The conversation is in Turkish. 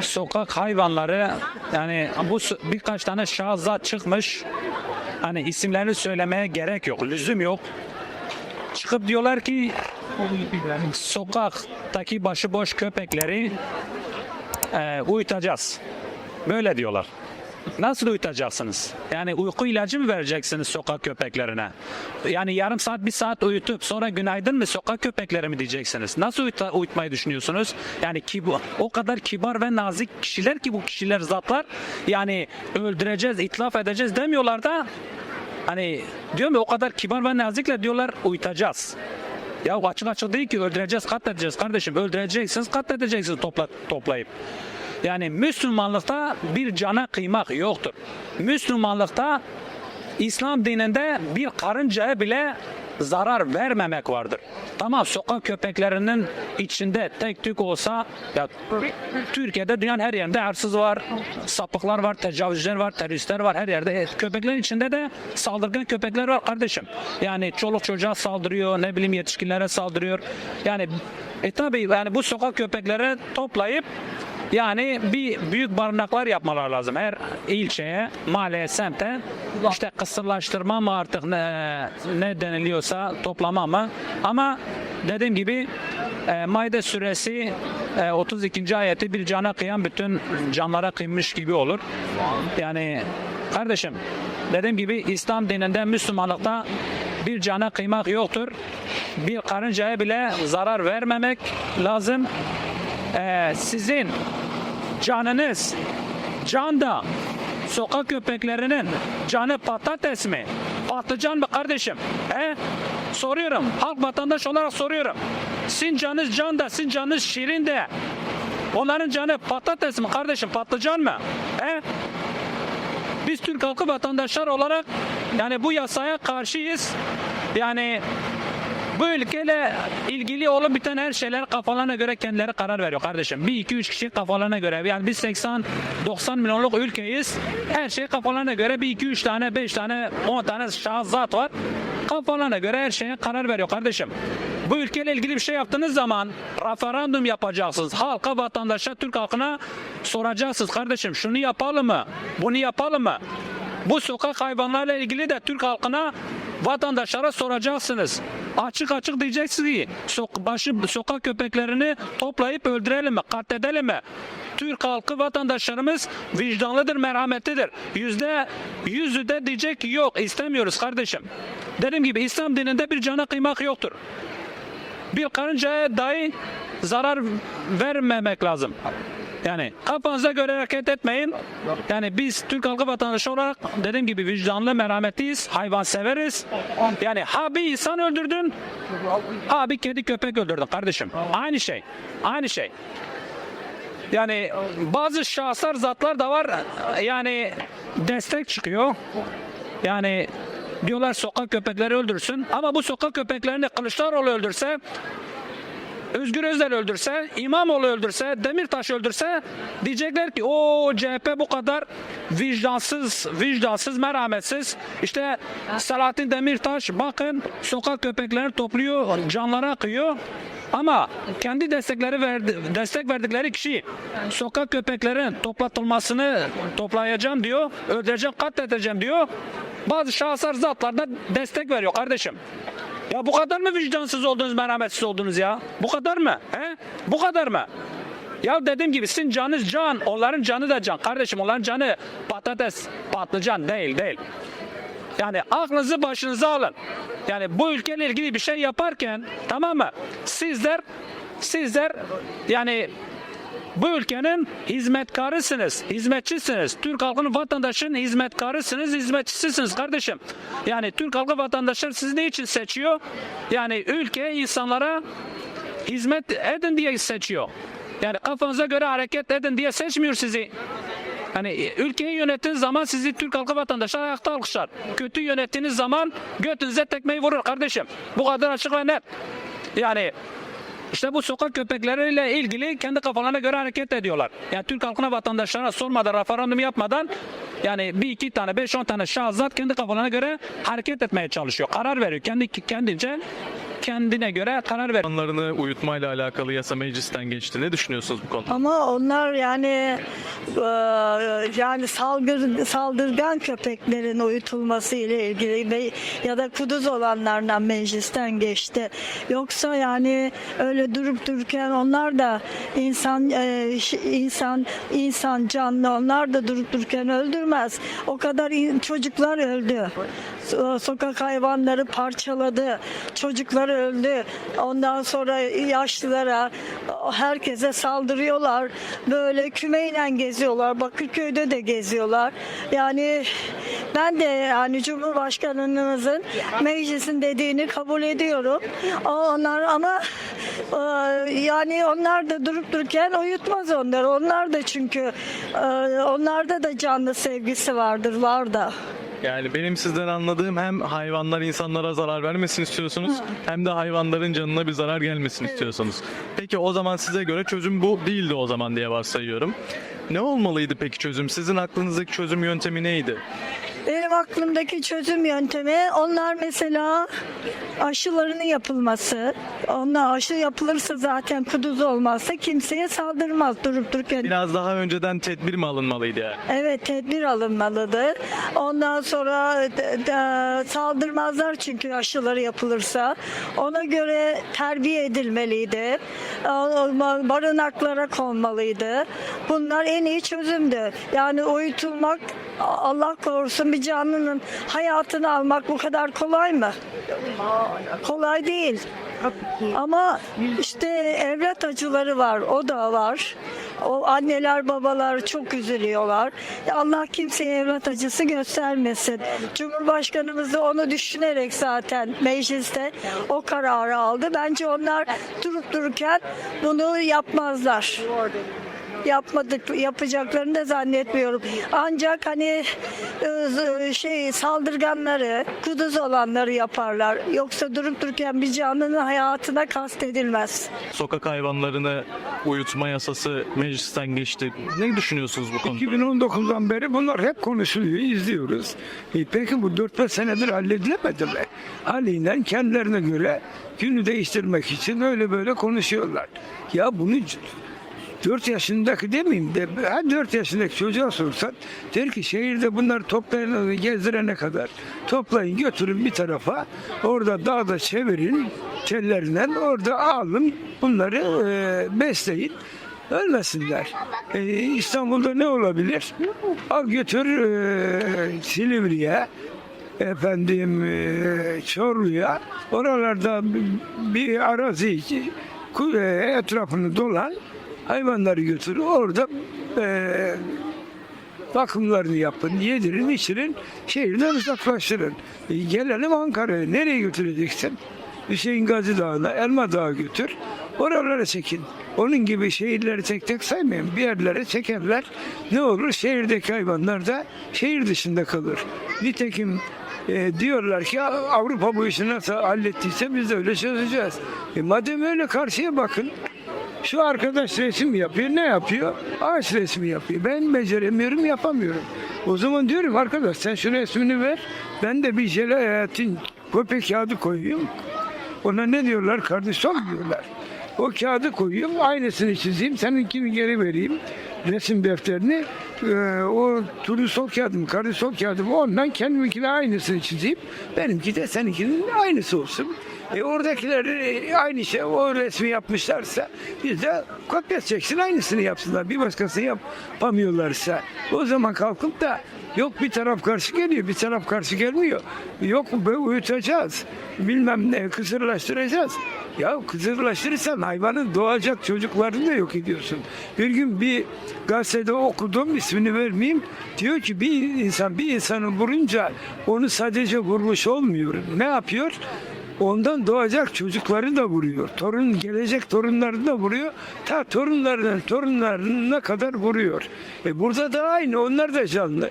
sokak hayvanları yani bu birkaç tane şahzat çıkmış. Hani isimlerini söylemeye gerek yok, lüzum yok. Çıkıp diyorlar ki sokaktaki başıboş köpekleri e, uyutacağız. Böyle diyorlar. Nasıl uyutacaksınız? Yani uyku ilacı mı vereceksiniz sokak köpeklerine? Yani yarım saat bir saat uyutup sonra günaydın mı sokak köpekleri mi diyeceksiniz? Nasıl uyuta- uyutmayı düşünüyorsunuz? Yani ki bu o kadar kibar ve nazik kişiler ki bu kişiler zatlar yani öldüreceğiz, itlaf edeceğiz demiyorlar da hani diyorum ya o kadar kibar ve nazikle diyorlar uyutacağız. Ya açık açık değil ki öldüreceğiz, katledeceğiz kardeşim. Öldüreceksiniz, katledeceksiniz topla, toplayıp. Yani Müslümanlıkta bir cana kıymak yoktur. Müslümanlıkta İslam dininde bir karıncaya bile zarar vermemek vardır. Tamam sokak köpeklerinin içinde tek tük olsa ya Türkiye'de dünyanın her yerinde hırsız var, sapıklar var, tecavüzcüler var, teröristler var her yerde. Köpeklerin içinde de saldırgan köpekler var kardeşim. Yani çoluk çocuğa saldırıyor, ne bileyim yetişkinlere saldırıyor. Yani e tabi yani bu sokak köpekleri toplayıp yani bir büyük barınaklar yapmalar lazım. Her ilçeye, mahalleye, semte işte kısırlaştırma mı artık ne, ne deniliyorsa toplama mı? Ama dediğim gibi e, Maide suresi e, 32. ayeti bir cana kıyan bütün canlara kıymış gibi olur. Yani kardeşim dediğim gibi İslam dininde Müslümanlıkta bir cana kıymak yoktur. Bir karıncaya bile zarar vermemek lazım. Ee, sizin canınız canda sokak köpeklerinin canı patates mi? Patlıcan mı kardeşim? He? Soruyorum. Halk vatandaş olarak soruyorum. Sizin canınız can da, sizin canınız şirin de. Onların canı patates mi kardeşim? Patlıcan mı? He? Biz Türk halkı vatandaşlar olarak yani bu yasaya karşıyız. Yani bu ülkeyle ilgili olup biten her şeyler kafalarına göre kendileri karar veriyor kardeşim. Bir iki üç kişi kafalarına göre. Yani biz 80 90 milyonluk ülkeyiz. Her şey kafalarına göre bir iki üç tane beş tane on tane şahıs zat var. Kafalarına göre her şeye karar veriyor kardeşim. Bu ülkeyle ilgili bir şey yaptığınız zaman referandum yapacaksınız. Halka, vatandaşa, Türk halkına soracaksınız kardeşim. Şunu yapalım mı? Bunu yapalım mı? Bu sokak hayvanlarla ilgili de Türk halkına vatandaşlara soracaksınız. Açık açık diyeceksiniz ki sok başı sokak köpeklerini toplayıp öldürelim mi? Katledelim mi? Türk halkı vatandaşlarımız vicdanlıdır, merhametlidir. Yüzde yüzü de diyecek yok istemiyoruz kardeşim. Dediğim gibi İslam dininde bir cana kıymak yoktur. Bir karıncaya dahi zarar vermemek lazım. Yani kafanıza göre hareket etmeyin. Yani biz Türk halkı vatandaşı olarak dediğim gibi vicdanlı, merhametliyiz, hayvan severiz. Yani ha bir insan öldürdün, ha bir kedi köpek öldürdün kardeşim. Aynı şey, aynı şey. Yani bazı şahıslar, zatlar da var. Yani destek çıkıyor. Yani diyorlar sokak köpekleri öldürsün. Ama bu sokak köpeklerini Kılıçdaroğlu öldürse Özgür Özel öldürse, İmamoğlu öldürse, Demirtaş öldürse diyecekler ki o CHP bu kadar vicdansız, vicdansız, merhametsiz. İşte Selahattin Demirtaş bakın sokak köpeklerini topluyor, canlara akıyor. Ama kendi destekleri verdi, destek verdikleri kişi sokak köpeklerin toplatılmasını toplayacağım diyor, öldüreceğim, katledeceğim diyor. Bazı şahıslar zatlar da destek veriyor kardeşim. Ya bu kadar mı vicdansız oldunuz, merhametsiz oldunuz ya? Bu kadar mı? He? Bu kadar mı? Ya dediğim gibi sizin canınız can, onların canı da can. Kardeşim onların canı patates, patlıcan değil, değil. Yani aklınızı başınıza alın. Yani bu ülkeyle ilgili bir şey yaparken tamam mı? Sizler sizler yani bu ülkenin hizmetkarısınız, hizmetçisiniz. Türk halkının vatandaşının hizmetkarısınız, hizmetçisisiniz kardeşim. Yani Türk halkı vatandaşlar sizi ne için seçiyor? Yani ülke insanlara hizmet edin diye seçiyor. Yani kafanıza göre hareket edin diye seçmiyor sizi. Hani ülkeyi yönettiğiniz zaman sizi Türk halkı vatandaşlar ayakta alkışlar. Kötü yönettiğiniz zaman götünüze tekmeyi vurur kardeşim. Bu kadar açık ve net. Yani işte bu sokak köpekleriyle ilgili kendi kafalarına göre hareket ediyorlar. Yani Türk halkına vatandaşlarına sormadan, referandum yapmadan yani bir iki tane, beş on tane şahzat kendi kafalarına göre hareket etmeye çalışıyor. Karar veriyor. Kendi kendince kendine göre karar ver. Hayvanlarını uyutmayla alakalı yasa meclisten geçti. Ne düşünüyorsunuz bu konuda? Ama onlar yani e, yani salgır, saldırgan köpeklerin uyutulması ile ilgili ve ya da kuduz olanlardan meclisten geçti. Yoksa yani öyle durup dururken onlar da insan e, insan insan canlı onlar da durup dururken öldürmez. O kadar in- çocuklar öldü. So- Sokak hayvanları parçaladı. Çocuklar öldü. Ondan sonra yaşlılara herkese saldırıyorlar. Böyle kümeyle geziyorlar. Bakırköy'de de geziyorlar. Yani ben de yani Cumhurbaşkanımızın meclisin dediğini kabul ediyorum. Onlar ama e, yani onlar da durup dururken uyutmaz onlar. Onlar da çünkü e, onlarda da canlı sevgisi vardır, var da. Yani benim sizden anladığım hem hayvanlar insanlara zarar vermesin istiyorsunuz hem de hayvanların canına bir zarar gelmesin istiyorsunuz. Peki o zaman size göre çözüm bu değildi o zaman diye varsayıyorum. Ne olmalıydı peki çözüm? Sizin aklınızdaki çözüm yöntemi neydi? Benim aklımdaki çözüm yöntemi onlar mesela aşılarını yapılması. Onlar aşı yapılırsa zaten kuduz olmazsa kimseye saldırmaz durup dururken. Biraz daha önceden tedbir mi alınmalıydı yani? Evet tedbir alınmalıdır. Ondan sonra de- de- saldırmazlar çünkü aşıları yapılırsa. Ona göre terbiye edilmeliydi. Barınaklara konmalıydı. Bunlar en iyi çözümdü. Yani uyutulmak Allah korusun bir canlının hayatını almak bu kadar kolay mı? Kolay değil. Ama işte evlat acıları var, o da var. O anneler babalar çok üzülüyorlar. Allah kimseye evlat acısı göstermesin. Cumhurbaşkanımız da onu düşünerek zaten mecliste o kararı aldı. Bence onlar durup dururken bunu yapmazlar yapmadık yapacaklarını da zannetmiyorum. Ancak hani e, şey saldırganları, kuduz olanları yaparlar. Yoksa durup dururken bir canlının hayatına kastedilmez. Sokak hayvanlarını uyutma yasası meclisten geçti. Ne düşünüyorsunuz bu konuda? 2019'dan beri bunlar hep konuşuluyor, izliyoruz. E peki bu 4-5 senedir halledilemedi mi? Haliyle kendilerine göre günü değiştirmek için öyle böyle konuşuyorlar. Ya bunu 4 yaşındaki demeyeyim de 4 yaşındaki çocuğa sorsan der ki şehirde bunlar toplayın gezdirene kadar toplayın götürün bir tarafa orada dağda çevirin tellerinden orada alın bunları e, besleyin ölmesinler. E, İstanbul'da ne olabilir? Al götür e, Silivri'ye efendim e, Çorlu'ya oralarda bir, arazi e, etrafını dolan hayvanları götür orada e, bakımlarını yapın, yedirin, içirin, şehirden uzaklaştırın. E, gelelim Ankara'ya. Nereye götüreceksin? Hüseyin Gazi Dağı'na, Elma Dağı götür. Oralara çekin. Onun gibi şehirleri tek tek saymayın. Bir yerlere çekerler. Ne olur? Şehirdeki hayvanlar da şehir dışında kalır. Nitekim e, diyorlar ki Avrupa bu işi nasıl hallettiyse biz de öyle çözeceğiz. E, madem öyle karşıya bakın. Şu arkadaş resim yapıyor. Ne yapıyor? Ağaç resmi yapıyor. Ben beceremiyorum, yapamıyorum. O zaman diyorum arkadaş sen şu resmini ver. Ben de bir jelatin köpek kağıdı koyayım. Ona ne diyorlar? Kardeşim diyorlar. O kağıdı koyayım, aynısını çizeyim, seninkini geri vereyim. Resim defterini, e, o turnusol kağıdım, kardisol kağıdım, ondan kendiminkine aynısını çizeyim. Benimki de seninkinin aynısı olsun. E oradakiler e, aynı şey o resmi yapmışlarsa biz de kopya çeksin aynısını yapsınlar. Bir başkasını yapamıyorlarsa o zaman kalkıp da yok bir taraf karşı geliyor bir taraf karşı gelmiyor. Yok böyle uyutacağız bilmem ne kısırlaştıracağız. Ya kısırlaştırırsan hayvanın doğacak çocuklarını da yok ediyorsun. Bir gün bir gazetede okudum ismini vermeyeyim. Diyor ki bir insan bir insanı vurunca onu sadece vurmuş olmuyor. Ne yapıyor? Ondan doğacak çocukları da vuruyor. Torun gelecek torunlarını da vuruyor. Ta torunlarından torunlarına kadar vuruyor. E burada da aynı onlar da canlı.